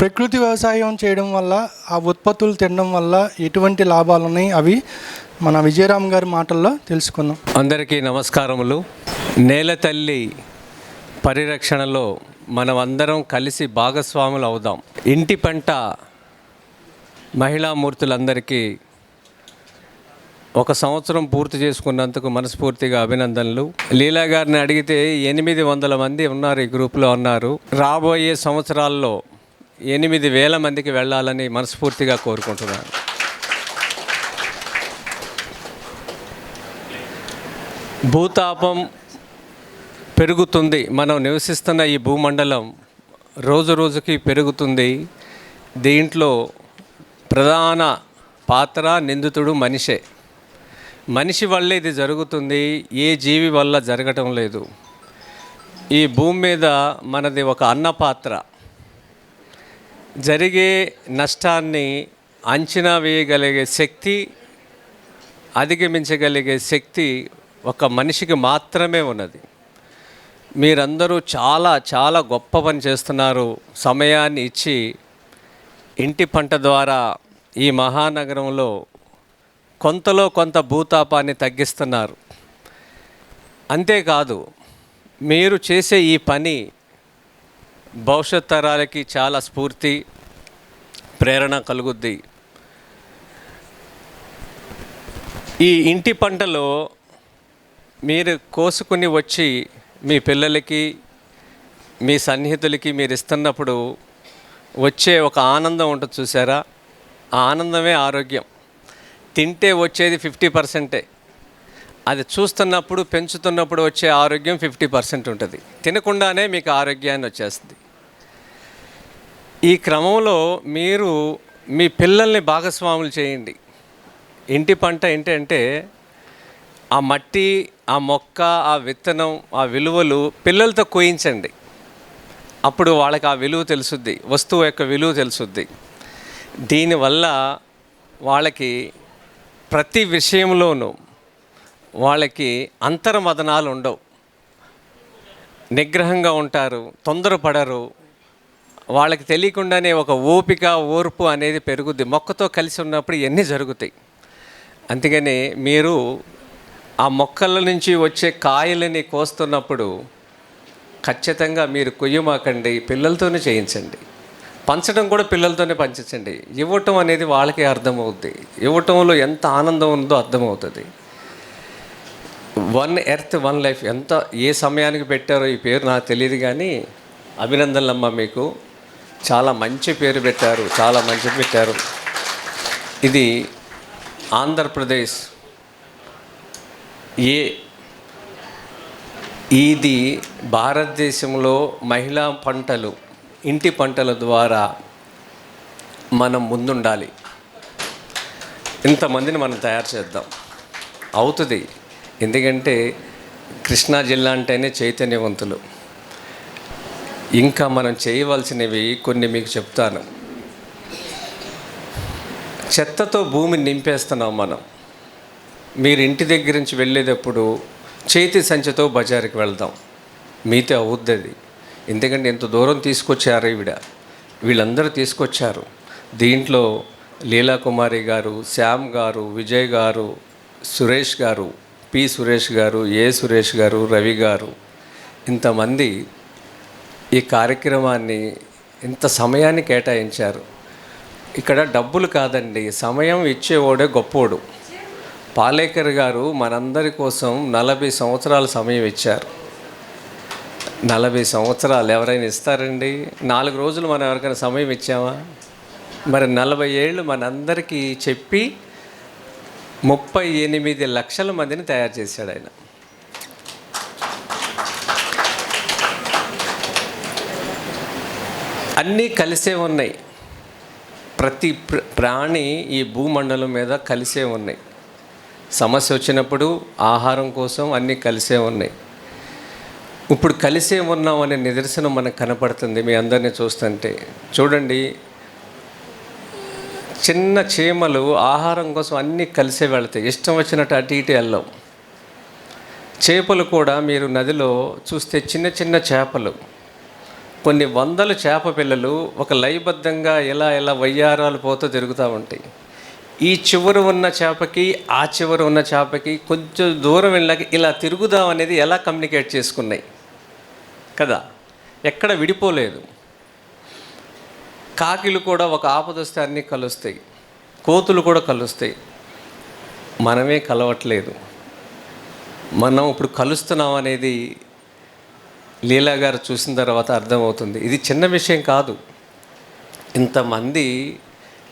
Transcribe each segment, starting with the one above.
ప్రకృతి వ్యవసాయం చేయడం వల్ల ఆ ఉత్పత్తులు తినడం వల్ల ఎటువంటి లాభాలు ఉన్నాయి అవి మన విజయరామ్ గారి మాటల్లో తెలుసుకుందాం. అందరికీ నమస్కారములు. నేల తల్లి పరిరక్షణలో మనం అందరం కలిసి భాగస్వాములు అవుదాం. ఇంటి పంట మహిళామూర్తులందరికీ ఒక సంవత్సరం పూర్తి చేసుకున్నందుకు మనస్ఫూర్తిగా అభినందనలు. లీలా గారిని అడిగితే ఎనిమిది వందల మంది ఉన్నారు ఈ గ్రూప్లో ఉన్నారు రాబోయే సంవత్సరాల్లో ఎనిమిది వేల మందికి వెళ్ళాలని మనస్ఫూర్తిగా కోరుకుంటున్నాను. భూతాపం పెరుగుతుంది. మనం నివసిస్తున్న ఈ భూమండలం రోజు రోజుకి పెరుగుతుంది. దీంట్లో ప్రధాన పాత్ర నిందితుడు మనిషే. మనిషి వల్ల ఇది జరుగుతుంది. ఏ జీవి వల్ల జరగటం లేదు. ఈ భూమి మీద మనది ఒక అన్న పాత్ర జరిగే నష్టాన్ని అంచనా వేయగలిగే శక్తి అధిగమించగలిగే శక్తి ఒక మనిషికి మాత్రమే ఉన్నది. మీరందరూ చాలా చాలా గొప్ప పని చేస్తున్నారు. సమయాన్ని ఇచ్చి ఇంటి పంట ద్వారా ఈ మహానగరంలో కొంతలో కొంత భూతాపాన్ని తగ్గిస్తున్నారు. అంతేకాదు మీరు చేసే ఈ పని భవిష్యత్ తరాలకి చాలా స్ఫూర్తి ప్రేరణ కలుగుద్ది. ఈ ఇంటి పంటలో మీరు కోసుకుని వచ్చి మీ పిల్లలకి మీ సన్నిహితులకి మీరు ఇస్తున్నప్పుడు వచ్చే ఒక ఆనందం ఉంటుంది చూసారా? ఆ ఆనందమే ఆరోగ్యం. తింటే వచ్చేది ఫిఫ్టీ పర్సెంటే. అది చూస్తున్నప్పుడు పెంచుతున్నప్పుడు వచ్చే ఆరోగ్యం ఫిఫ్టీ పర్సెంట్ ఉంటుంది. తినకుండానే మీకు ఆరోగ్యాన్ని వచ్చేస్తుంది. ఈ క్రమంలో మీరు మీ పిల్లల్ని భాగస్వాములు చేయండి. ఇంటి పంట ఏంటంటే ఆ మట్టి ఆ మొక్క ఆ విత్తనం ఆ విలువలు పిల్లలతో కోయించండి. అప్పుడు వాళ్ళకి ఆ విలువ తెలుసుద్ది వస్తువు యొక్క విలువ తెలుసుద్ది. దీనివల్ల వాళ్ళకి ప్రతి విషయంలోనూ వాళ్ళకి అంతర్మదనాలు ఉండవు. నిగ్రహంగా ఉంటారు తొందరపడరు. వాళ్ళకి తెలియకుండానే ఒక ఓపిక ఓర్పు అనేది పెరుగుద్ది. మొక్కతో కలిసి ఉన్నప్పుడు ఇవన్నీ జరుగుతాయి. అందుకని మీరు ఆ మొక్కల నుంచి వచ్చే కాయలని కోస్తున్నప్పుడు ఖచ్చితంగా మీరు కొయ్యమాకండి పిల్లలతోనే చేయించండి. పంచడం కూడా పిల్లలతోనే పంచండి. ఇవ్వటం అనేది వాళ్ళకే అర్థమవుద్ది. ఇవ్వటంలో ఎంత ఆనందం ఉందో అర్థమవుతుంది. One earth one life. ఎంత ఏ సమయానికి పెట్టారో ఈ పేరు నాకు తెలియదు కానీ అభినందనలమ్మ మీకు చాలా మంచి పేరు పెట్టారు చాలా మంచి పెట్టారు. ఇది ఆంధ్రప్రదేశ్. ఏ ఇది భారతదేశంలో మహిళా పంటలు ఇంటి పంటల ద్వారా మనం ముందుండాలి. ఇంతమందిని మనం తయారు చేద్దాం. అవుతుంది. ఎందుకంటే కృష్ణా జిల్లా అంటేనే చైతన్యవంతులు. ఇంకా మనం చేయవలసినవి కొన్ని మీకు చెప్తాను. చెత్తతో భూమిని నింపేస్తున్నాం మనం. మీరు ఇంటి దగ్గర నుంచి వెళ్ళేటప్పుడు చేతి సంచితో బజారుకి వెళ్దాం. మీతో అవుద్ది. అది ఎందుకంటే ఎంత దూరం తీసుకొచ్చారు ఈవిడ. వీళ్ళందరూ తీసుకొచ్చారు. దీంట్లో లీలాకుమారి గారు శ్యామ్ గారు విజయ్ గారు సురేష్ గారు పి సురేష్ గారు ఏ సురేష్ గారు రవి గారు ఇంతమంది ఈ కార్యక్రమాన్ని ఇంత సమయాన్ని కేటాయించారు. ఇక్కడ డబ్బులు కాదండి సమయం ఇచ్చేవాడే గొప్పోడు. పాలేకర్ గారు మనందరి కోసం నలభై సంవత్సరాల సమయం ఇచ్చారు. నలభై సంవత్సరాలు ఎవరైనా ఇస్తారండి? నాలుగు రోజులు మనం ఎవరికైనా సమయం ఇచ్చామా? మరి నలభై ఏళ్ళు మనందరికీ చెప్పి ముప్పై ఎనిమిది లక్షల మందిని తయారు చేశాడు ఆయన. అన్నీ కలిసే ఉన్నాయి. ప్రతి ప్ర- ప్రాణి ఈ భూమండలం మీద కలిసే ఉన్నాయి. సమస్య వచ్చినప్పుడు ఆహారం కోసం అన్నీ కలిసే ఉన్నాయి. ఇప్పుడు కలిసే ఉన్నాం అనే నిదర్శనం మనకు కనపడుతుంది మీ అందరినీ చూస్తుంటే. చూడండి చిన్న చీమలు ఆహారం కోసం అన్నీ కలిసే వెళతాయి. ఇష్టం వచ్చినట్టు అటు ఇటు వెళ్ళం చేపలు కూడా మీరు నదిలో చూస్తే చిన్న చిన్న చేపలు. కొన్ని వందల చేప పిల్లలు ఒక లయబద్ధంగా ఎలా ఎలా వయ్యారాలు పోతూ తిరుగుతూ ఉంటాయి. ఈ చివరు ఉన్న చేపకి ఆ చివరు ఉన్న చేపకి కొంచెం దూరం వెళ్ళాక ఇలా తిరుగుదాం అనేది ఎలా కమ్యూనికేట్ చేసుకున్నాయి? కదా ఎక్కడ విడిపోలేదు. కాకిలు కూడా ఒక ఆపదొస్తే అన్నీ కలుస్తాయి. కోతులు కూడా కలుస్తాయి. మనమే కలవట్లేదు. మనం ఇప్పుడు కలుస్తున్నాం అనేది లీలా గారు చూసిన తర్వాత అర్థమవుతుంది. ఇది చిన్న విషయం కాదు. ఇంతమంది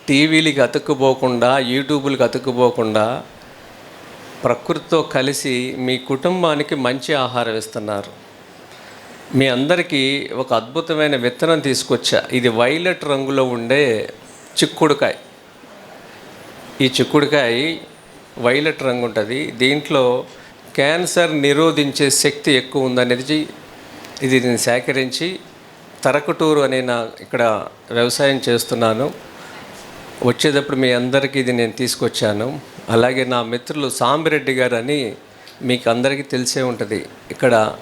టీవీలకి అతుక్కుపోకుండా యూట్యూబ్లకి అతుక్కుపోకుండా ప్రకృతితో కలిసి మీ కుటుంబానికి మంచి ఆహారం ఇస్తున్నారు. మీ అందరికీ ఒక అద్భుతమైన విత్తనం తీసుకొచ్చా. ఇది వైలెట్ రంగులో ఉండే చిక్కుడుకాయ. ఈ చిక్కుడుకాయ వైలెట్ రంగు ఉంటుంది. దీంట్లో క్యాన్సర్ నిరోధించే శక్తి ఎక్కువ ఉందనేది ఇది నేను సేకరించి తరకటూరు అనే నా ఇక్కడ వ్యవసాయం చేస్తున్నాను. వచ్చేటప్పుడు మీ అందరికీ ఇది నేను తీసుకొచ్చాను. అలాగే నా మిత్రులు సాంబిరెడ్డి గారు అని మీకు అందరికీ తెలిసే ఉంటుంది. ఇక్కడ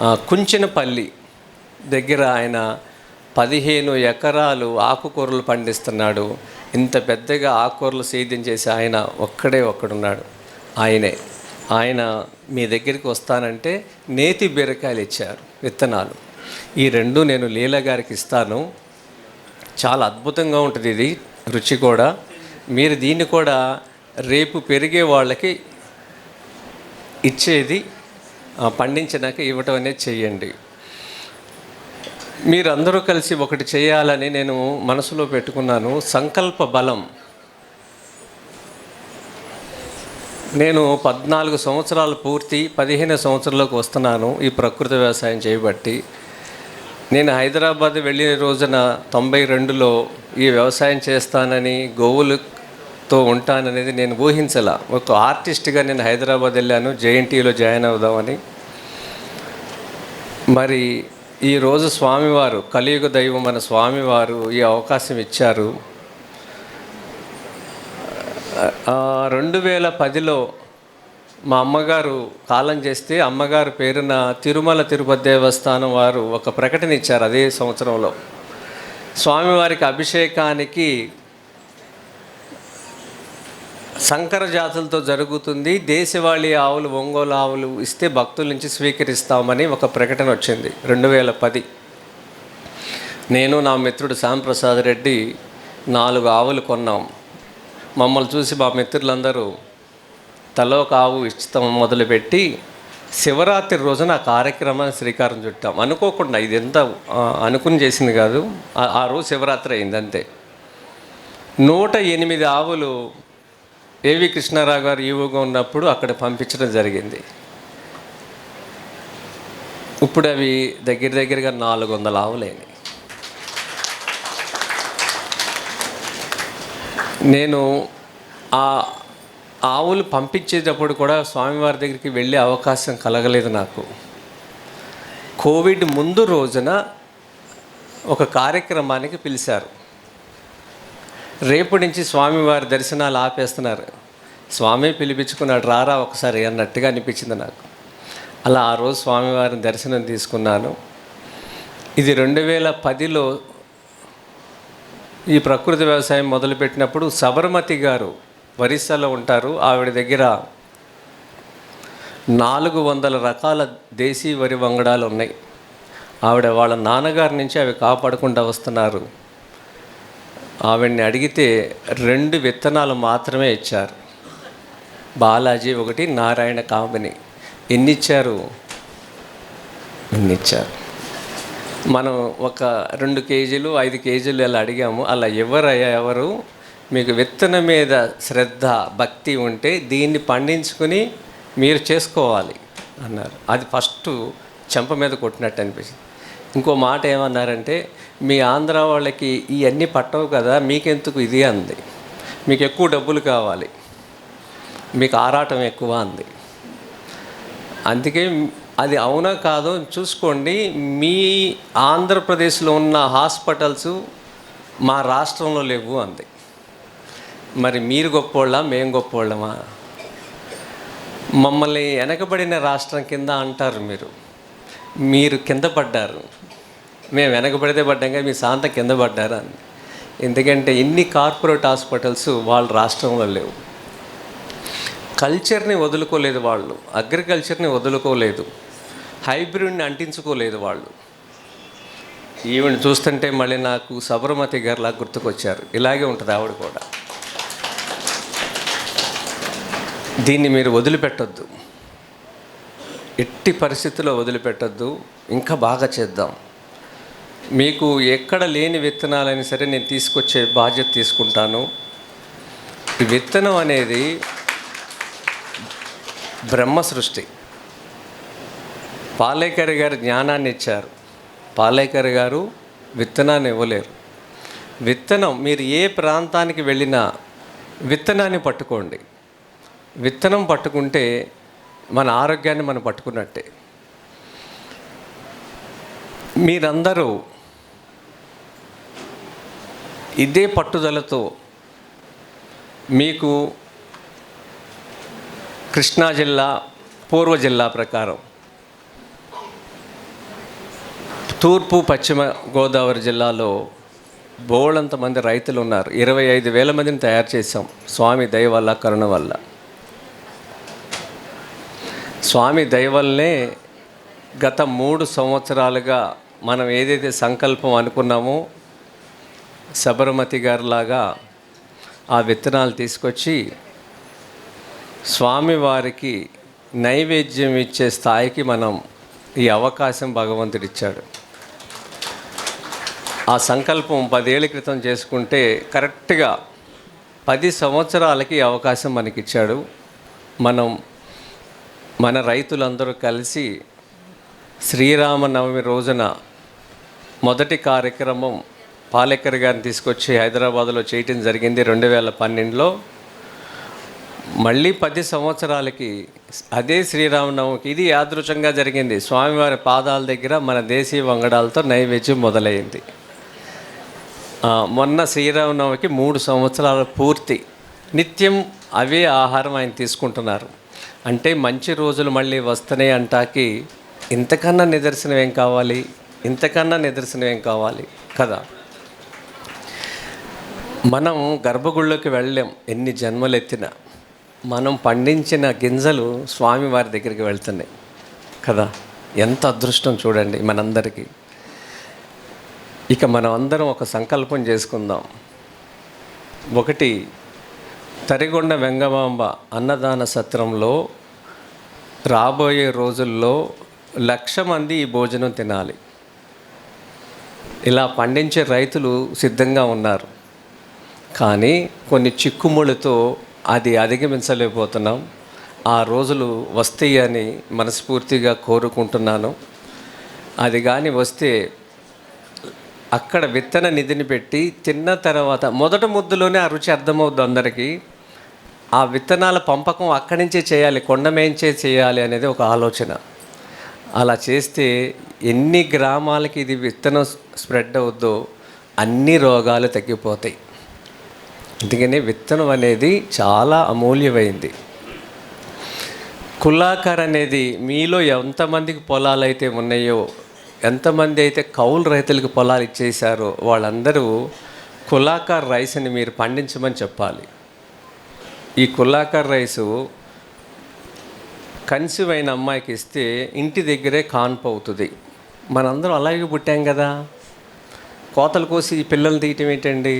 కుంచినపల్లి దగ్గర ఆయన పదిహేను ఎకరాలు ఆకుకూరలు పండిస్తున్నాడు. ఇంత పెద్దగా ఆకుకూరలు సేద్యం చేసి ఆయన ఒక్కడే ఒక్కడున్నాడు. ఆయనే. ఆయన మీ దగ్గరికి వస్తానంటే నేతి బీరకాయలు ఇచ్చారు విత్తనాలు. ఈ రెండు నేను లీల గారికి ఇస్తాను. చాలా అద్భుతంగా ఉంటుంది ఇది రుచి కూడా. మీరు దీన్ని కూడా రేపు పెరిగే వాళ్ళకి ఇచ్చేది పండించినాక ఇవ్వటం అనేది చేయండి. మీరందరూ కలిసి ఒకటి చేయాలని నేను మనసులో పెట్టుకున్నాను. సంకల్ప బలం. నేను పద్నాలుగు సంవత్సరాలు పూర్తి పదిహేను సంవత్సరాలకు వస్తున్నాను ఈ ప్రకృతి వ్యవసాయం చేయబట్టి. నేను హైదరాబాద్ వెళ్ళిన రోజున తొంభై రెండులో ఈ వ్యవసాయం చేస్తానని గోవులు తో ఉంటాననేది నేను ఊహించలా. ఒక ఆర్టిస్ట్గా నేను హైదరాబాద్ వెళ్ళాను జేఎన్టీలో జాయిన్ అవుదామని. మరి ఈరోజు స్వామివారు కలియుగ దైవం మన స్వామివారు ఈ అవకాశం ఇచ్చారు. రెండు వేల పదిలో మా అమ్మగారు కాలం చేస్తే అమ్మగారు పేరున తిరుమల తిరుపతి దేవస్థానం వారు ఒక ప్రకటన ఇచ్చారు అదే సంవత్సరంలో. స్వామివారికి అభిషేకానికి సంకర జాతులతో జరుగుతుంది. దేశవాళీ ఆవులు ఒంగోలు ఆవులు ఇస్తే భక్తుల నుంచి స్వీకరిస్తామని ఒక ప్రకటన వచ్చింది రెండు వేల పది. నేను నా మిత్రుడు శ్యాంప్రసాద్ రెడ్డి నాలుగు ఆవులు కొన్నాం. మమ్మల్ని చూసి మా మిత్రులందరూ తలో ఒక ఆవు ఇష్టం మొదలుపెట్టి శివరాత్రి రోజున ఆ కార్యక్రమాన్ని శ్రీకారం చుట్టాం. అనుకోకుండా ఇది ఎంత అనుకుని చేసింది కాదు. ఆ- ఆ రోజు శివరాత్రి అయింది అంతే. నూట ఎనిమిది ఆవులు ఏవి కృష్ణారావు గారు ఈవోగా ఉన్నప్పుడు అక్కడ పంపించడం జరిగింది. ఇప్పుడు అవి దగ్గర దగ్గరగా నాలుగు వందల ఆవులేని. నేను ఆ ఆవులు పంపించేటప్పుడు కూడా స్వామివారి దగ్గరికి వెళ్ళే అవకాశం కలగలేదు నాకు. కోవిడ్ ముందు రోజున ఒక కార్యక్రమానికి పిలిచారు. రేపు నుంచి స్వామివారి దర్శనాలు ఆపేస్తున్నారు. స్వామి పిలిపించుకున్నాడు రారా ఒకసారి అన్నట్టుగా అనిపించింది నాకు. అలా ఆ రోజు స్వామివారిని దర్శనం తీసుకున్నాను. ఇది రెండు వేల పదిలో ఈ ప్రకృతి వ్యవసాయం మొదలుపెట్టినప్పుడు సబర్మతి గారు ఒరిస్సాలో ఉంటారు. ఆవిడ దగ్గర నాలుగు వందల రకాల దేశీ వరి వంగడాలు ఉన్నాయి. ఆవిడ వాళ్ళ నాన్నగారి నుంచి అవి కాపాడుకుంటూ వస్తున్నారు. ఆవిడని అడిగితే రెండు విత్తనాలు మాత్రమే ఇచ్చారు. బాలాజీ ఒకటి నారాయణ కాంబిని. ఎన్ని ఇచ్చారు ఎన్ని ఇచ్చారు మనం ఒక రెండు కేజీలు ఐదు కేజీలు అలా అడిగాము. అలా ఎవరయ్యా ఎవరు? మీకు విత్తనం మీద శ్రద్ధ భక్తి ఉంటే దీన్ని పండించుకుని మీరు చేసుకోవాలి అన్నారు. అది ఫస్ట్ చెంప మీద కొట్టినట్టు అనిపించింది. ఇంకో మాట ఏమన్నారంటే మీ ఆంధ్ర వాళ్ళకి ఇవన్నీ పట్టవు కదా మీకెందుకు ఇది అంది. మీకు ఎక్కువ డబ్బులు కావాలి. మీకు ఆరాటం ఎక్కువ అంది. అందుకే అది అవునా కాదో చూసుకోండి. మీ ఆంధ్రప్రదేశ్లో ఉన్న హాస్పిటల్స్ మా రాష్ట్రంలో లేవు అంది. మరి మీరు గొప్పోళ్ళా మేము గొప్పోళ్ళమా? మమ్మల్ని వెనకబడిన రాష్ట్రం కింద అంటారు మీరు. మీరు కింద పడ్డారు. మేము వెనకబడితే పడ్డాక మీ సాంత కింద పడ్డారు అని ఎందుకంటే ఇన్ని కార్పొరేట్ హాస్పిటల్స్ వాళ్ళ రాష్ట్రంలో లేవు. కల్చర్ని వదులుకోలేదు వాళ్ళు. అగ్రికల్చర్ని వదులుకోలేదు. హైబ్రిడ్ని అంటించుకోలేదు వాళ్ళు. ఈవిని చూస్తుంటే మళ్ళీ నాకు సబరమతి గారిలా గుర్తుకొచ్చారు. ఇలాగే ఉంటుంది ఆవిడ కూడా. దీన్ని మీరు వదిలిపెట్టొద్దు. ఎట్టి పరిస్థితుల్లో వదిలిపెట్టొద్దు. ఇంకా బాగా చేద్దాం. మీకు ఎక్కడ లేని విత్తనాలైనా సరే నేను తీసుకొచ్చే బాధ్యత తీసుకుంటాను. విత్తనం అనేది బ్రహ్మ సృష్టి. పాలేకర్ గారు జ్ఞానాన్ని ఇచ్చారు. పాలేకర్ గారు విత్తనాన్ని ఇవ్వలేరు. విత్తనం మీరు ఏ ప్రాంతానికి వెళ్ళినా విత్తనాన్ని పట్టుకోండి. విత్తనం పట్టుకుంటే మన ఆరోగ్యాన్ని మనం పట్టుకున్నట్టే. మీరందరూ ఇదే పట్టుదలతో మీకు కృష్ణా జిల్లా పూర్వ జిల్లా ప్రకారం. తూర్పు పశ్చిమ గోదావరి జిల్లాలో బోళంత మంది రైతులు ఉన్నారు. ఇరవై ఐదు వేల మందిని తయారు చేశాం. స్వామి దయ వల్ల కరుణ వల్ల. స్వామి దయ వల్లనే గత మూడు సంవత్సరాలుగా మనం ఏదైతే సంకల్పం అనుకున్నామో శబరమతి గారిలాగా ఆ విత్తనాలు తీసుకొచ్చి స్వామివారికి నైవేద్యం ఇచ్చే స్థాయికి మనం ఈ అవకాశం భగవంతుడిచ్చాడు. ఆ సంకల్పం పదేళ్ళ క్రితం చేసుకుంటే కరెక్ట్గా పది సంవత్సరాలకి అవకాశం మనకిచ్చాడు. మనం మన రైతులందరూ కలిసి శ్రీరామనవమి రోజున మొదటి కార్యక్రమం పాలేకర్ గారిని తీసుకొచ్చి హైదరాబాద్లో చేయటం జరిగింది రెండు వేల పన్నెండులో. మళ్ళీ పది సంవత్సరాలకి అదే శ్రీరామనవమికి ఇది యాదృచంగా జరిగింది. స్వామివారి పాదాల దగ్గర మన దేశీయ వంగడాలతో నైవేద్యం మొదలైంది. మొన్న శ్రీరామనవమికి మూడు సంవత్సరాల పూర్తి నిత్యం అవే ఆహారం ఆయన తీసుకుంటున్నారు. అంటే మంచి రోజులు మళ్ళీ వస్తున్నాయి అంటాకి ఇంతకన్నా నిదర్శనం ఏం కావాలి? ఇంతకన్నా నిదర్శనం ఏం కావాలి? కదా మనం గర్భగుళ్ళకి వెళ్ళలేం. ఎన్ని జన్మలు ఎత్తినా మనం పండించిన గింజలు స్వామివారి దగ్గరికి వెళ్తున్నాయి కదా. ఎంత అదృష్టం చూడండి మనందరికీ. ఇక మనం అందరం ఒక సంకల్పం చేసుకుందాం. ఒకటి తరిగొండ వెంగమాంబ అన్నదాన సత్రంలో రాబోయే రోజుల్లో లక్ష మంది ఈ భోజనం తినాలి. ఇలా పండించే రైతులు సిద్ధంగా ఉన్నారు. కానీ కొన్ని చిక్కుముళ్ళతో అది అధిగమించలేకపోతున్నాం. ఆ రోజులు వస్తాయి అని మనస్ఫూర్తిగా కోరుకుంటున్నాను. అది కానీ వస్తే అక్కడ విత్తన నిధిని పెట్టి తిన్న తర్వాత మొదట ముద్దులోనే ఆ రుచి అర్థమవుద్ది అందరికీ. ఆ విత్తనాల పంపకం అక్కడి నుంచే చేయాలి కొండమేంచే చేయాలి అనేది ఒక ఆలోచన. అలా చేస్తే ఎన్ని గ్రామాలకి ఇది విత్తనం స్ప్రెడ్ అవుద్దో అన్ని రోగాలు తగ్గిపోతాయి. అందుకని విత్తనం అనేది చాలా అమూల్యమైంది. కుల్లాకర్ అనేది మీలో ఎంతమందికి పొలాలు అయితే ఉన్నాయో ఎంతమంది అయితే కౌలు రైతులకు పొలాలు ఇచ్చేశారో వాళ్ళందరూ కులాకార్ రైస్ని మీరు పండించమని చెప్పాలి. ఈ కుల్లాకర్ రైసు కన్సీవ్ అయిన అమ్మాయికి ఇస్తే ఇంటి దగ్గరే కాన్పు అవుతుంది మనందరం అలాగే పుట్టాం కదా. కోతలు కోసి ఈ పిల్లల్ని తీయటం ఏంటండి?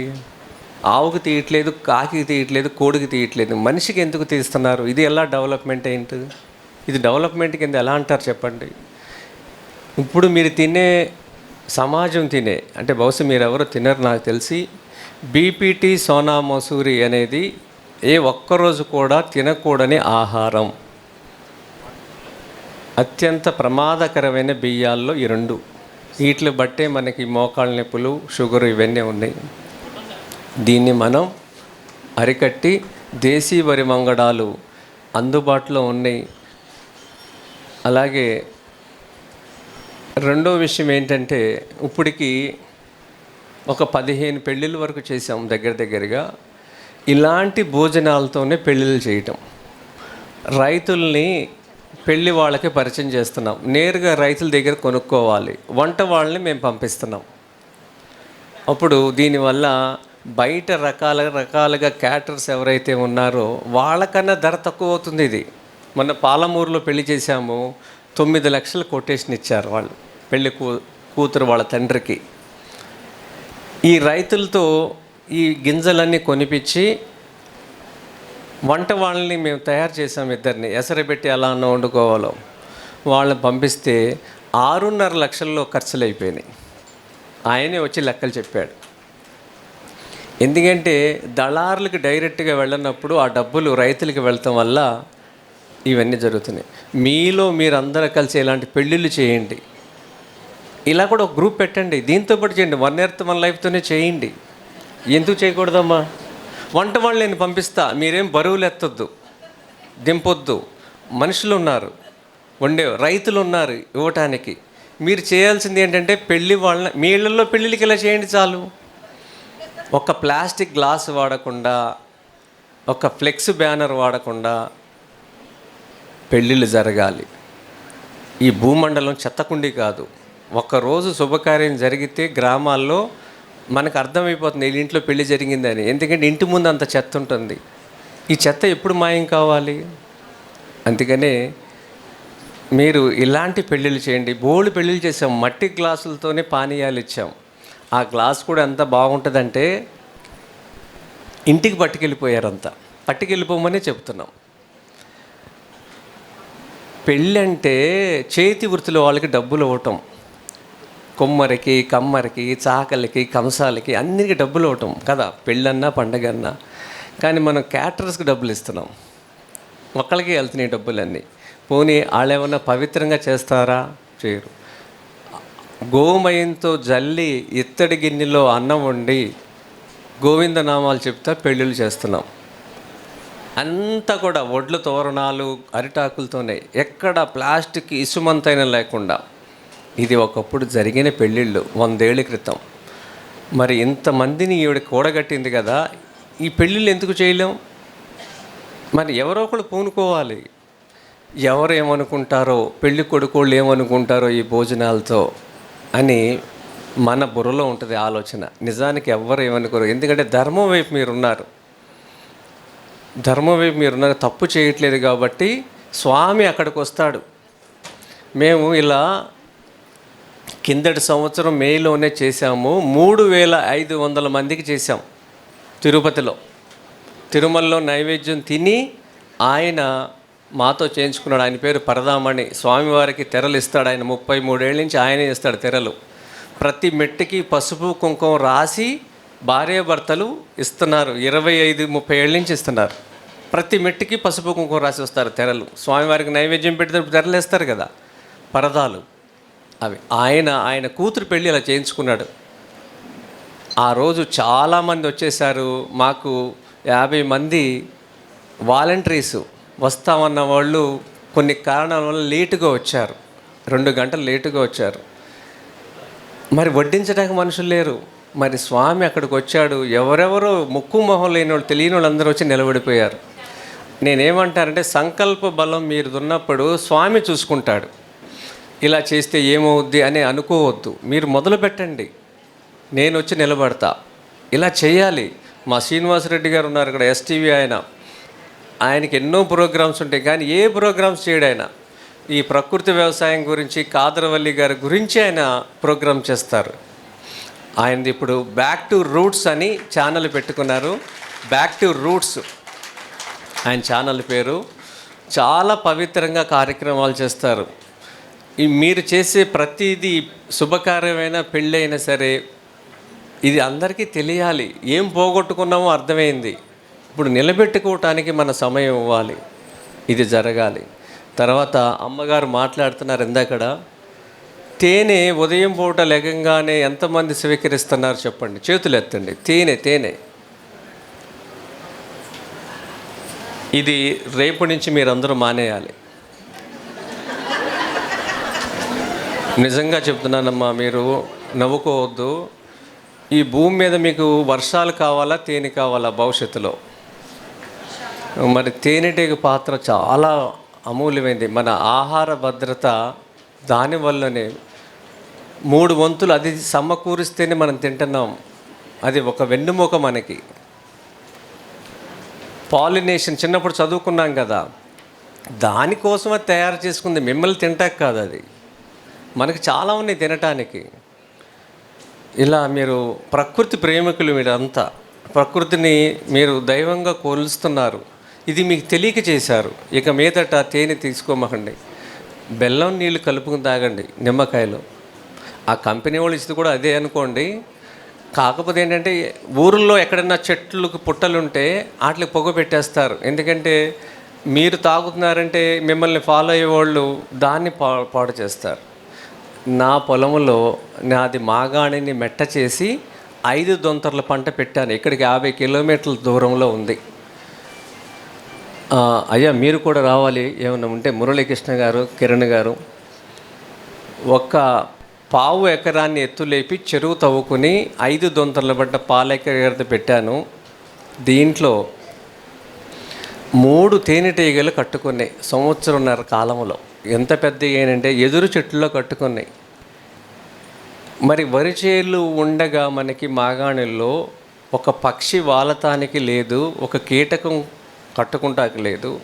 ఆవుకి తీయట్లేదు కాకి తీయట్లేదు కోడికి తీయట్లేదు. మనిషికి ఎందుకు తీస్తున్నారు? ఇది ఎలా డెవలప్మెంట్ ఏంటి ఇది డెవలప్మెంట్ కింద ఎలా అంటారు చెప్పండి? ఇప్పుడు మీరు తినే సమాజం తినే అంటే బహుశా మీరు ఎవరో తినరు నాకు తెలిసి బీపీటీ సోనా మసూరి అనేది ఏ ఒక్కరోజు కూడా తినకూడని ఆహారం. అత్యంత ప్రమాదకరమైన బియ్యాల్లో ఈ రెండు. వీటిని బట్టే మనకి మోకాళ్ళ నొప్పులు షుగర్ ఇవన్నీ ఉన్నాయి. దీన్ని మనం అరికట్టి దేశీ వరి మంగడాలు అందుబాటులో ఉన్నాయి. అలాగే రెండో విషయం ఏంటంటే ఇప్పటికి ఒక పదిహేను పెళ్ళిళ్ళ వరకు చేసాం దగ్గర దగ్గరగా. ఇలాంటి భోజనాలతోనే పెళ్ళిళ్ళు చేయటం. రైతుల్ని పెళ్ళి వాళ్ళకి పరిచయం చేస్తున్నాం. నేరుగా రైతుల దగ్గర కొనుక్కోవాలి. వంట వాళ్ళని మేము పంపిస్తున్నాం. అప్పుడు దీనివల్ల బయట రకాల రకాలుగా క్యాటర్స్ ఎవరైతే ఉన్నారో వాళ్ళకన్నా ధర తక్కువ అవుతుంది ఇది. మొన్న పాలమూరులో పెళ్ళి చేశాము. తొమ్మిది లక్షల కొటేషన్ ఇచ్చారు వాళ్ళు. పెళ్ళి కూ కూతురు వాళ్ళ తండ్రికి. ఈ రైతులతో ఈ గింజలన్నీ కొనిపించి వంట వాళ్ళని మేము తయారు చేసాం ఇద్దరిని. ఎసరబెట్టి ఎలా అన్న వండుకోవాలో వాళ్ళని పంపిస్తే ఆరున్నర లక్షల్లో ఖర్చులు అయిపోయినాయి ఆయనే వచ్చి లెక్కలు చెప్పాడు. ఎందుకంటే దళారులకు డైరెక్ట్గా వెళ్ళినప్పుడు ఆ డబ్బులు రైతులకు వెళ్ళటం వల్ల ఇవన్నీ జరుగుతున్నాయి. మీలో మీరందరూ కలిసి ఇలాంటి పెళ్ళిళ్ళు చేయండి. ఇలా కూడా ఒక గ్రూప్ పెట్టండి. దీంతో పాటు చేయండి. వన్ ఎర్త్ వన్ లైఫ్తోనే చేయండి. ఎందుకు చేయకూడదమ్మా? వంట వాళ్ళు నేను పంపిస్తా. మీరేం బరువులు ఎత్తొద్దు. దింపొద్దు. మనుషులు ఉన్నారు. వండే రైతులు ఉన్నారు ఇవ్వటానికి. మీరు చేయాల్సింది ఏంటంటే పెళ్ళి వాళ్ళ మీ ఇళ్ళల్లో పెళ్ళిళ్ళకి ఇలా చేయండి చాలు. ఒక ప్లాస్టిక్ గ్లాస్ వాడకుండా ఒక ఫ్లెక్స్ బ్యానర్ వాడకుండా పెళ్ళిళ్ళు జరగాలి. ఈ భూమండలం చెత్తకుండి కాదు. ఒకరోజు శుభకార్యం జరిగితే గ్రామాల్లో మనకు అర్థమైపోతుంది వీళ్ళ ఇంట్లో పెళ్ళి జరిగిందని. ఎందుకంటే ఇంటి ముందు అంత చెత్త ఉంటుంది. ఈ చెత్త ఎప్పుడు మాయం కావాలి? అందుకనే మీరు ఇలాంటి పెళ్ళిళ్ళు చేయండి. బోళ్ళు పెళ్ళిళ్ళు చేసాం. మట్టి గ్లాసులతోనే పానీయాలు ఇచ్చాం. ఆ గ్లాస్ కూడా ఎంత బాగుంటుందంటే ఇంటికి పట్టుకెళ్ళిపోయారంతా. పట్టుకెళ్ళిపోమనే చెప్తున్నాం. పెళ్ళంటే చేతి వృత్తిలో వాళ్ళకి డబ్బులు ఇవ్వటం. కొమ్మరికి కమ్మరికి చాకలికి కంసాలకి అన్నిటికీ డబ్బులు ఇవ్వటం. కదా పెళ్ళన్నా పండగన్నా. కానీ మనం క్యాటరర్స్కి డబ్బులు ఇస్తున్నాం. ఒక్కళ్ళకి వెళ్తున్నాయి డబ్బులన్నీ. పోనీ వాళ్ళు ఏమన్నా పవిత్రంగా చేస్తారా? చేయరు. గోమయంతో జల్లి ఇత్తడి గిన్నెలో అన్నం వండి గోవిందనామాలు చెప్తా పెళ్ళిళ్ళు చేస్తున్నాం. అంతా కూడా వడ్ల తోరణాలు అరిటాకులతోనే ఎక్కడ ప్లాస్టిక్ ఇసుమంతైనా లేకుండా. ఇది ఒకప్పుడు జరిగిన పెళ్ళిళ్ళు వందేళ్ళ క్రితం. మరి ఇంతమందిని ఈవిడ కూడగట్టింది కదా ఈ పెళ్ళిళ్ళు ఎందుకు చేయలేం? మరి ఎవరో ఒకళ్ళు పూనుకోవాలి. ఎవరు ఏమనుకుంటారో పెళ్ళి కొడుకోళ్ళు ఏమనుకుంటారో ఈ భోజనాలతో? అని మన బుర్రలో ఉంటుంది ఆలోచన. నిజానికి ఎవ్వరు ఏమనుకోరు. ఎందుకంటే ధర్మం వైపు మీరున్నారు. ధర్మం వైపు మీరు ఉన్నారు తప్పు చేయట్లేదు కాబట్టి స్వామి అక్కడికి వస్తాడు. మేము ఇలా కిందటి సంవత్సరం మేలోనే చేశాము. మూడు వేల ఐదు వందల మందికి చేశాం తిరుపతిలో. తిరుమలలో నైవేద్యం తిని ఆయన మాతో చేయించుకున్నాడు. ఆయన పేరు పరదామణి. స్వామివారికి తెరలు ఇస్తాడు ఆయన. ముప్పై మూడేళ్ళ నుంచి ఆయనే ఇస్తాడు తెరలు. ప్రతి మెట్టుకి పసుపు కుంకుమ రాసి భార్యాభర్తలు ఇస్తున్నారు. ఇరవై ఐదు ముప్పై ఏళ్ళ నుంచి ఇస్తున్నారు. ప్రతి మెట్టుకి పసుపు కుంకుమ రాసి వస్తారు తెరలు. స్వామివారికి నైవేద్యం పెడితే తెరలు ఇస్తారు కదా. పరదాలు. అవి. ఆయన ఆయన కూతురు పెళ్ళి అలా చేయించుకున్నాడు. ఆ రోజు చాలామంది వచ్చేసారు మాకు యాభై మంది వాలంటీర్స్ వస్తామన్న వాళ్ళు కొన్ని కారణాల వల్ల లేటుగా వచ్చారు. రెండు గంటలు లేటుగా వచ్చారు. మరి వడ్డించడానికి మనుషులు లేరు. మరి స్వామి అక్కడికి వచ్చాడు. ఎవరెవరో ముక్కు మొహం లేని వాళ్ళు తెలియని వాళ్ళందరూ వచ్చి నిలబడిపోయారు. నేనేమంటానంటే సంకల్ప బలం మీరు ఉన్నప్పుడు స్వామి చూసుకుంటాడు. ఇలా చేస్తే ఏమవుద్ది అని అనుకోవద్దు. మీరు మొదలు పెట్టండి. నేను వచ్చి నిలబడతా. ఇలా చేయాలి. మా శ్రీనివాసరెడ్డి గారు ఉన్నారు ఇక్కడ ఎస్టీవీ ఆయన. ఆయనకి ఎన్నో ప్రోగ్రామ్స్ ఉంటాయి కానీ ఏ ప్రోగ్రామ్స్ చేయడు ఆయన ఈ ప్రకృతి వ్యవసాయం గురించి కాదరవల్లి గారి గురించి ఆయన ప్రోగ్రామ్ చేస్తారు. ఆయనది ఇప్పుడు బ్యాక్ టు రూట్స్ అని ఛానల్ పెట్టుకున్నారు. బ్యాక్ టు రూట్స్ ఆయన ఛానల్ పేరు. చాలా పవిత్రంగా కార్యక్రమాలు చేస్తారు. ఈ మీరు చేసే ప్రతిదీ శుభకార్యమైన పెళ్ళైనా సరే ఇది అందరికీ తెలియాలి. ఏం పోగొట్టుకున్నామో అర్థమైంది. ఇప్పుడు నిలబెట్టుకోవటానికి మన సమయం ఇవ్వాలి. ఇది జరగాలి. తర్వాత అమ్మగారు మాట్లాడుతున్నారు ఇందాకడ తేనె ఉదయం పూట లెగంగానే ఎంతమంది స్వీకరిస్తున్నారు చెప్పండి. చేతులు ఎత్తండి. తేనె తేనె. ఇది రేపు నుంచి మీరందరూ మానేయాలి. నిజంగా చెప్తున్నానమ్మా మీరు నవ్వుకోవద్దు. ఈ భూమి మీద మీకు వర్షాలు కావాలా తేనె కావాలా భవిష్యత్తులో? మరి తేనెటీగ పాత్ర చాలా అమూల్యమైనది మన ఆహార భద్రత దానివల్లనే మూడు వంతులు అది సమకూరిస్తేనే మనం తింటున్నాం. అది ఒక వెన్నుమూక మనకి. పాలినేషన్ చిన్నప్పుడు చదువుకున్నాం కదా. దానికోసమే తయారు చేసుకుంది మిమ్మల్ని తింటాక కాదు అది. మనకి చాలా ఉన్నాయి తినటానికి. ఇలా మీరు ప్రకృతి ప్రేమికులు మీరంతా. ప్రకృతిని మీరు దైవంగా కోలుస్తున్నారు. ఇది మీకు తెలియక చేశారు. ఇక మీదట తేనె తీసుకోమకండి. బెల్లం నీళ్ళు కలుపుకుని తాగండి నిమ్మకాయలు. ఆ కంపెనీ వాళ్ళు ఇచ్చింది కూడా అదే అనుకోండి. కాకపోతే ఏంటంటే ఊర్లో ఎక్కడన్నా చెట్లకు పుట్టలు ఉంటే వాటికి పొగ పెట్టేస్తారు. ఎందుకంటే మీరు తాగుతున్నారంటే మిమ్మల్ని ఫాలో అయ్యేవాళ్ళు దాన్ని పా పాడు చేస్తారు. నా పొలంలో నాది మాగాణిని మెట్ట చేసి ఐదు దొంతర్ల పంట పెట్టాను. ఇక్కడికి యాభై కిలోమీటర్ల దూరంలో ఉంది. అయ్యా మీరు కూడా రావాలి. ఏమైనా ఉంటే మురళీకృష్ణ గారు కిరణ్ గారు ఒక పావు ఎకరాన్ని ఎత్తులేపి చెరువు తవ్వుకుని ఐదు దొంతర్ల పడ్డ పాలెకరత పెట్టాను. దీంట్లో మూడు తేనెటీగలు కట్టుకున్నాయి సంవత్సరంన్నర కాలంలో ఎంత పెద్ద ఏంటంటే ఎదురు చెట్లలో కట్టుకున్నాయి. మరి వరి చేలు ఉండగా మనకి మాగాణుల్లో ఒక పక్షి వాలతానికి లేదు ఒక కీటకం కట్టుకుంటానికి లేదు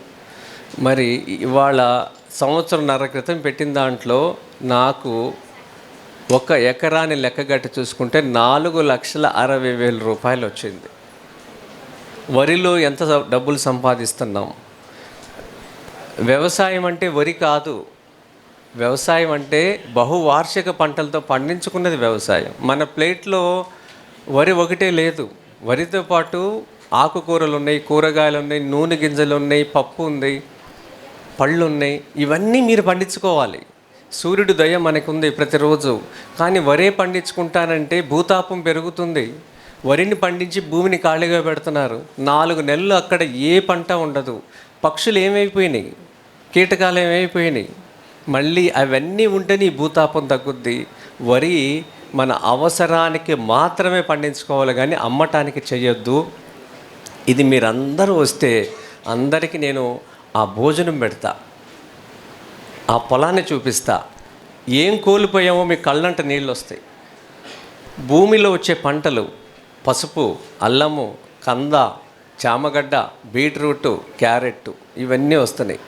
మరి ఇవాళ సంవత్సరంన్నర క్రితం పెట్టిన దాంట్లో నాకు ఒక ఎకరాన్ని లెక్కగట్టి చూసుకుంటే నాలుగు లక్షల అరవై వేల రూపాయలు వచ్చింది. వరిలో ఎంత డబ్బులు సంపాదిస్తున్నాం? వ్యవసాయం అంటే వరి కాదు. వ్యవసాయం అంటే బహువార్షిక పంటలతో పండించుకున్నది వ్యవసాయం. మన ప్లేట్లో వరి ఒకటే లేదు. వరితో పాటు ఆకుకూరలు ఉన్నాయి కూరగాయలు ఉన్నాయి నూనె గింజలు ఉన్నాయి పప్పు ఉంది పళ్ళు ఉన్నాయి. ఇవన్నీ మీరు పండించుకోవాలి. సూర్యుడు దయ మనకుంది ప్రతిరోజు. కానీ వరే పండించుకుంటానంటే భూతాపం పెరుగుతుంది. వరిని పండించి భూమిని ఖాళీగా పెడుతున్నారు. నాలుగు నెలలు అక్కడ ఏ పంట ఉండదు. పక్షులు ఏమైపోయినాయి? కీటకాలు ఏమైపోయినాయి? మళ్ళీ అవన్నీ ఉంటేనే ఈ భూతాపం తగ్గుద్ది. వరి మన అవసరానికి మాత్రమే పండించుకోవాలి కానీ అమ్మటానికి చేయొద్దు. ఇది మీరందరూ వస్తే అందరికీ నేను ఆ భోజనం పెడతా ఆ పొలాన్ని చూపిస్తా. ఏం కోల్పోయామో మీ కళ్ళంట నీళ్ళు వస్తాయి భూమిలో వచ్చే పంటలు పసుపు అల్లము కంద చామగడ్డ బీట్రూట్ క్యారెట్ ఇవన్నీ వస్తున్నాయి.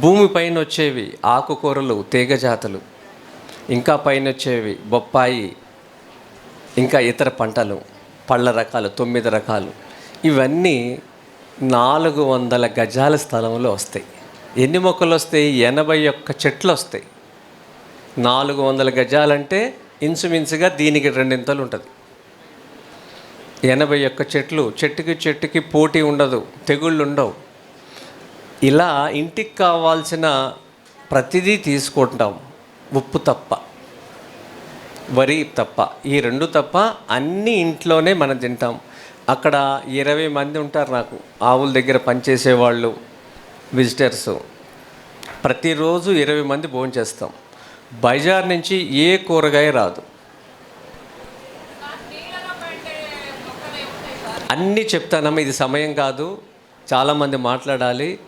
భూమి పైన వచ్చేవి ఆకుకూరలు తీగజాతలు. ఇంకా పైన వచ్చేవి బొప్పాయి ఇంకా ఇతర పంటలు పళ్ళ రకాలు తొమ్మిది రకాలు. ఇవన్నీ నాలుగు వందల గజాల స్థలంలో వస్తాయి. ఎన్ని మొక్కలు వస్తాయి? ఎనభై ఒక్క చెట్లు వస్తాయి. నాలుగు వందల గజాలంటే ఇంచుమించుగా దీనికి రెండింతలు ఉంటుంది. ఎనభై ఒక్క చెట్లు చెట్టుకి చెట్టుకి పోటీ ఉండదు తెగుళ్ళు ఉండవు. ఇలా ఇంటికి కావాల్సిన ప్రతిదీ తీసుకుంటాం. ఉప్పు తప్ప వరి తప్ప ఈ రెండు తప్ప అన్నీ ఇంట్లోనే మనం తింటాం. అక్కడ ఇరవై మంది ఉంటారు నాకు. ఆవుల దగ్గర పనిచేసే వాళ్ళు విజిటర్స్ ప్రతిరోజు ఇరవై మంది భోంచేస్తాం బైజార్ నుంచి ఏ కూరగాయ రాదు. అన్నీ చెప్తానమ్మా ఇది సమయం కాదు. చాలామంది మాట్లాడాలి.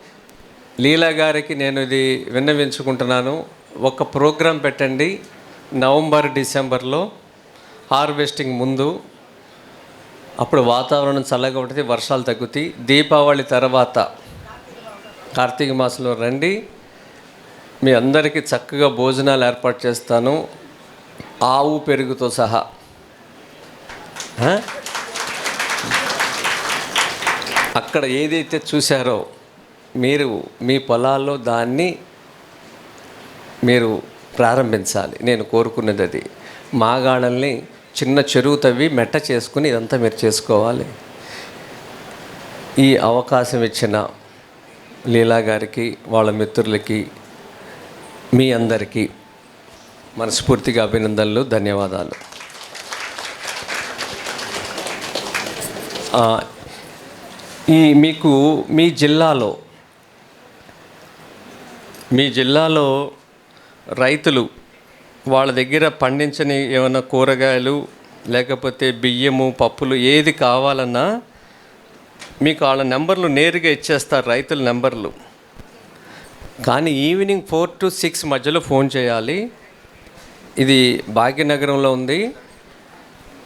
లీలా గారికి నేను ఇది విన్నవించుకుంటున్నాను. ఒక ప్రోగ్రాం పెట్టండి. నవంబర్ డిసెంబర్లో హార్వెస్టింగ్ ముందు. అప్పుడు వాతావరణం చల్లగా ఉంటుంది వర్షాలు తగ్గుతాయి. దీపావళి తర్వాత కార్తీక మాసంలో రండి. మీ అందరికీ చక్కగా భోజనాలు ఏర్పాటు చేస్తాను. ఆవు పెరుగుతో సహా. అక్కడ ఏదైతే చూశారో మీరు మీ పొలాల్లో దాన్ని మీరు ప్రారంభించాలి. నేను కోరుకున్నది అది. మాగాణల్ని చిన్న చెరువు తవ్వి మెట్ట చేసుకుని ఇదంతా మీరు చేసుకోవాలి. ఈ అవకాశం ఇచ్చిన లీలా గారికి వాళ్ళ మిత్రులకి మీ అందరికీ మనస్ఫూర్తిగా అభినందనలు ధన్యవాదాలు. ఈ మీకు మీ జిల్లాలో మీ జిల్లాలో రైతులు వాళ్ళ దగ్గర పండించని ఏమైనా కూరగాయలు లేకపోతే బియ్యము పప్పులు ఏది కావాలన్నా మీకు వాళ్ళ నెంబర్లు నేరుగా ఇచ్చేస్తారు రైతుల నెంబర్లు. కానీ ఈవినింగ్ ఫోర్ టు సిక్స్ మధ్యలో ఫోన్ చేయాలి. ఇది భాగ్యనగరంలో ఉంది.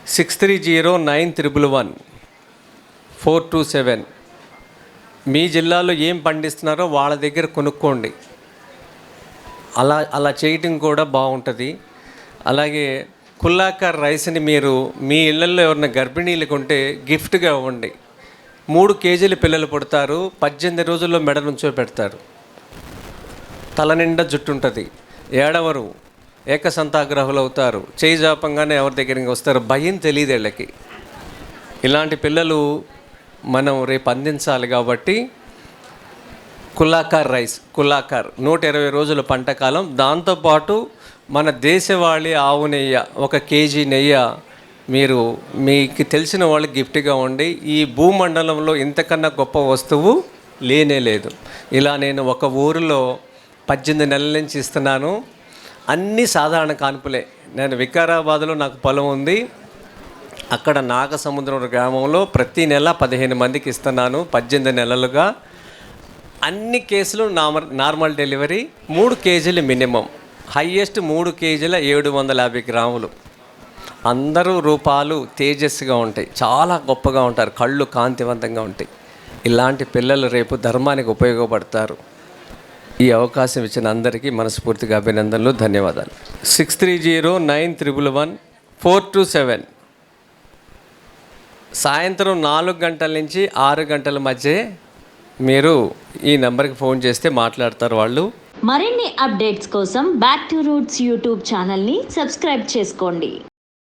Six three zero nine triple one four two seven. మీ జిల్లాలో ఏం పండిస్తున్నారో వాళ్ళ దగ్గర కొనుక్కోండి. అలా అలా చేయటం కూడా బాగుంటుంది. అలాగే కుల్లాకర్ రైస్ని మీరు మీ ఇళ్ళల్లో ఎవరైనా గర్భిణీలకు ఉంటే గిఫ్ట్గా ఇవ్వండి. మూడు కేజీలు పిల్లలు పుడతారు పద్దెనిమిది రోజుల్లో మెడ నుంచో పెడతారు. తల నిండా జుట్టు ఉంటుంది ఏడవరు ఏకసంతాగ్రహులు అవుతారు. చేయి జాపంగానే ఎవరి దగ్గరికి వస్తారు? భయం తెలియదు వీళ్ళకి. ఇలాంటి పిల్లలు మనం రేపు అందించాలి కాబట్టి కుల్లాకార్ రైస్ కుల్లాకార్. నూట ఇరవై రోజుల పంట కాలం. దాంతోపాటు మన దేశవాళీ ఆవు నెయ్యి ఒక కేజీ నెయ్యి మీరు మీకు తెలిసిన వాళ్ళకి గిఫ్ట్గా ఉండి ఈ భూమండలంలో ఇంతకన్నా గొప్ప వస్తువు లేనే లేదు. ఇలా నేను ఒక ఊరిలో పద్దెనిమిది నెలల నుంచి ఇస్తున్నాను. అన్నీ సాధారణ కాన్పులే. నేను వికారాబాద్లో నాకు పొలం ఉంది. అక్కడ నాగసముద్రం గ్రామంలో ప్రతి నెల పదిహేను మందికి ఇస్తున్నాను పద్దెనిమిది నెలలుగా. అన్ని కేసులు నార్మల్ నార్మల్ డెలివరీ మూడు కేజీలు మినిమం. హయ్యెస్ట్ మూడు కేజీల ఏడు వందల యాభై గ్రాములు. అందరూ రూపాలు తేజస్సుగా ఉంటాయి. చాలా గొప్పగా ఉంటారు. కళ్ళు కాంతివంతంగా ఉంటాయి. ఇలాంటి పిల్లలు రేపు ధర్మానికి ఉపయోగపడతారు. ఈ అవకాశం ఇచ్చిన అందరికీ మనస్ఫూర్తిగా అభినందనలు ధన్యవాదాలు. Six three zero nine triple one four two seven. సాయంత్రం నాలుగు గంటల నుంచి ఆరు గంటల మధ్య మీరు ఈ నెంబర్కి ఫోన్ చేస్తే మాట్లాడతారు వాళ్ళు. మరిన్ని అప్డేట్స్ కోసం బ్యాక్ టు రూట్స్ యూట్యూబ్ ఛానల్ని సబ్స్క్రైబ్ చేసుకోండి.